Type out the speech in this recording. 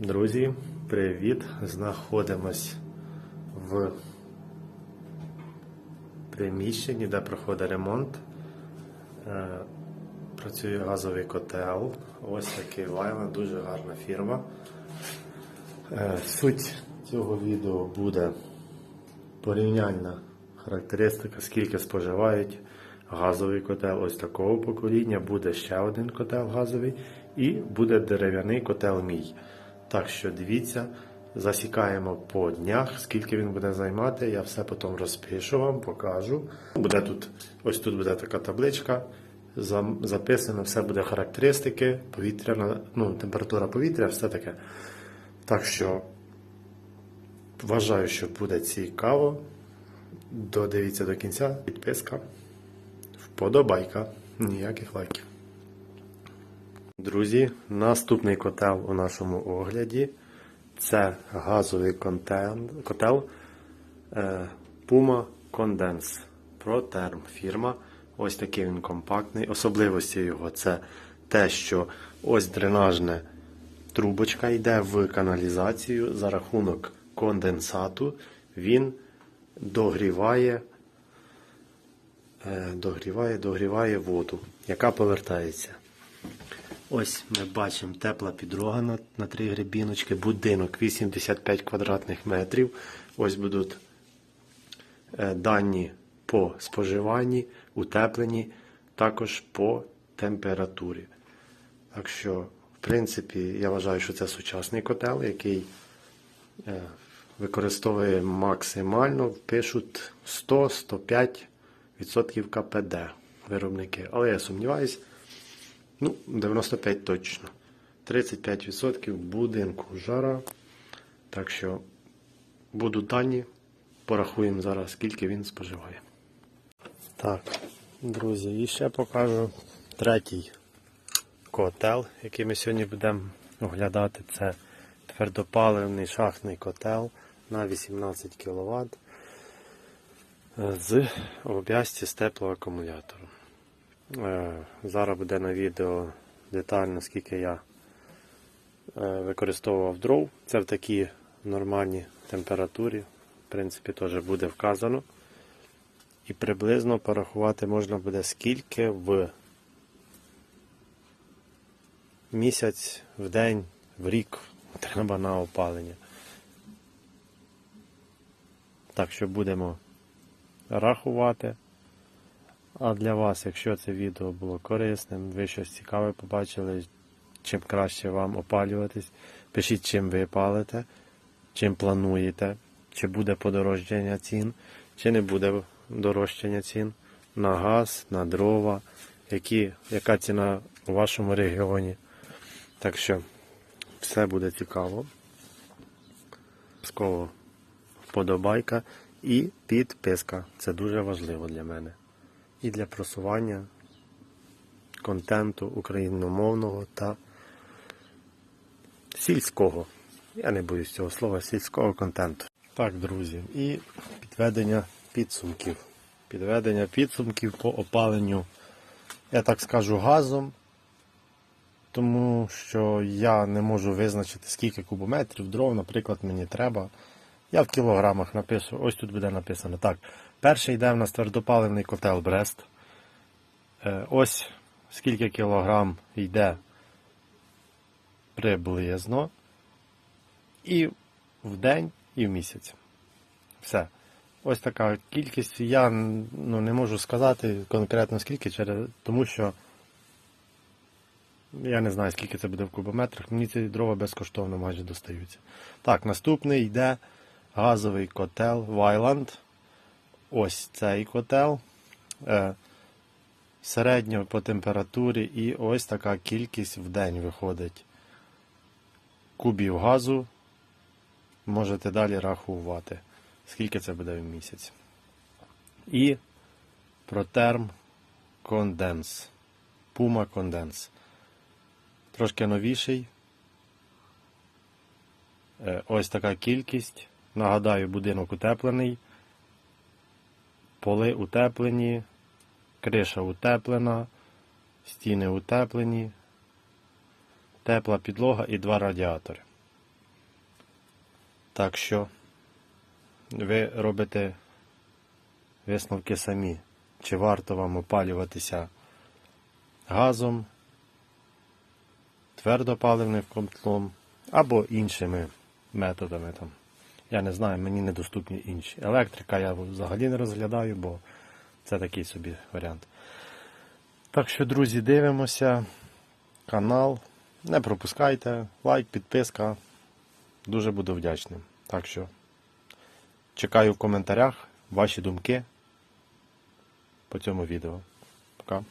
Друзі, привіт! Знаходимось в приміщенні, де проходить ремонт. Е, Працює газовий котел. Ось такий Вайла, дуже гарна фірма. Е, Суть цього відео буде порівняльна характеристика, скільки споживають газовий котел ось такого покоління, буде ще один котел газовий і буде дерев'яний котел мій. Так що дивіться, засікаємо по днях, скільки він буде займати, я все потім розпишу вам, покажу. Буде тут, ось тут буде така табличка. Записано, все буде характеристики, повітряна, ну, температура повітря, все таке. Так що Вважаю, що буде цікаво. Додивіться до кінця. Підписка. Вподобайка. Ніяких лайків. Друзі, наступний котел у нашому огляді. Це газовий котел е, Puma Condense ProTherm фірма. Ось такий він компактний. Особливості його це те, що ось дренажне трубочка йде в каналізацію за рахунок конденсату. Він догріває, е, догріває, догріває воду, яка повертається. Ось ми бачимо тепла підлога на, на три грибіночки, будинок 85 квадратних метрів. Ось будуть е, дані по споживанні, утепленні, також по температурі. Так що, в принципі, я вважаю, що це сучасний котел, який е, використовує максимально, пишуть 100-105% КПД виробники. Але я сумніваюсь, ну, 95 точно. 35% будинку жара. Так що будуть дані, порахуємо зараз, скільки він споживає. Так, друзі, і ще покажу третій котел, який ми сьогодні будемо оглядати. Це твердопаливний шахтний котел на 18 кВт з обв'язці з теплоакумулятором. Е, Зараз буде на відео детально, скільки я е, використовував дров. Це в такій нормальній температурі. В принципі, теж буде вказано. І приблизно порахувати можна буде скільки в місяць, в день, в рік треба на опалення. Так що будемо рахувати. А для вас, якщо це відео було корисним, ви щось цікаве побачили, чим краще вам опалюватись, пишіть, чим ви палите, чим плануєте, чи буде подорожчання цін, чи не буде дорожчання цін на газ, на дрова, які, яка ціна у вашому регіоні. Так що все буде цікаво. Обов'язково вподобайка і підписка. Це дуже важливо для мене. І для просування контенту україномовного та сільського. Я не боюсь цього слова сільського контенту. Так, друзі, і підведення підсумків. Підведення підсумків по опаленню, я так скажу, газом тому що я не можу визначити, скільки кубометрів дров, наприклад, мені треба. Я в кілограмах напишу, ось тут буде написано. Так, перший йде в нас твердопаливний котел Брест. Е, Ось скільки кілограм йде приблизно. І в день, і в місяць. Все. Ось така кількість. Я ну, не можу сказати конкретно скільки, через, тому що. Я не знаю, скільки це буде в кубометрах. Мені ці дрова безкоштовно майже достаються. Так, наступний йде газовий котел Вайланд. Ось цей котел. Е, середньо по температурі і ось така кількість в день виходить. Кубів газу. Можете далі рахувати, скільки це буде в місяць. І протерм конденс. Puma конденс. Трошки новіший. Е, Ось така кількість. Нагадаю, будинок утеплений. Поли утеплені, криша утеплена, стіни утеплені, тепла підлога і два радіатори. Так що ви робите висновки самі. Чи варто вам опалюватися газом, твердопаливним котлом або іншими методами. Там. Я не знаю, мені недоступні інші. Електрика я взагалі не розглядаю, бо це такий собі варіант. Так що, друзі, дивимося. Канал. Не пропускайте. Лайк, підписка. Дуже буду вдячним. Так що чекаю в коментарях ваші думки по цьому відео. Пока.